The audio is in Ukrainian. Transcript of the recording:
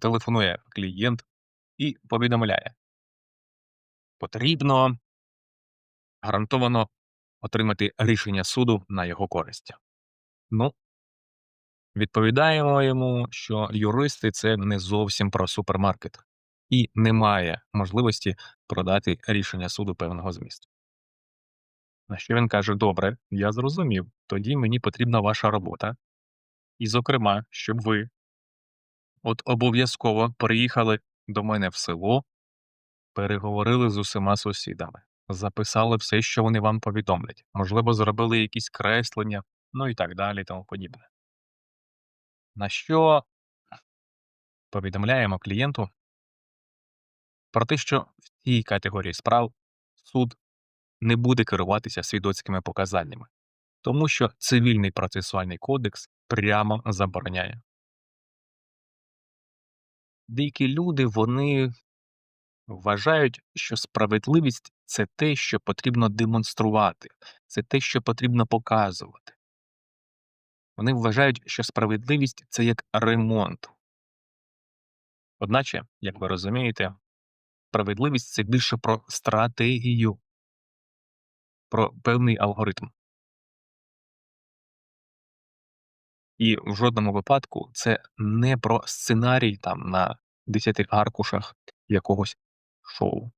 телефонує клієнт і повідомляє: потрібно гарантовано отримати рішення суду на його користь. Ну, відповідаємо йому, що юристи це не зовсім про супермаркет, і немає можливості продати рішення суду певного змісту. На що він каже: Добре, я зрозумів, тоді мені потрібна ваша робота. І, зокрема, щоб ви от обов'язково приїхали до мене в село, переговорили з усіма сусідами, записали все, що вони вам повідомлять, можливо, зробили якісь креслення, ну і так далі, тому подібне. На що повідомляємо клієнту про те, що в цій категорії справ суд не буде керуватися свідоцькими показаннями, тому що цивільний процесуальний кодекс прямо забороняє. Деякі люди вони вважають, що справедливість це те, що потрібно демонструвати, це те, що потрібно показувати. Вони вважають, що справедливість це як ремонт. Одначе, як ви розумієте, справедливість це більше про стратегію, про певний алгоритм. І в жодному випадку це не про сценарій там на 10 аркушах якогось шоу.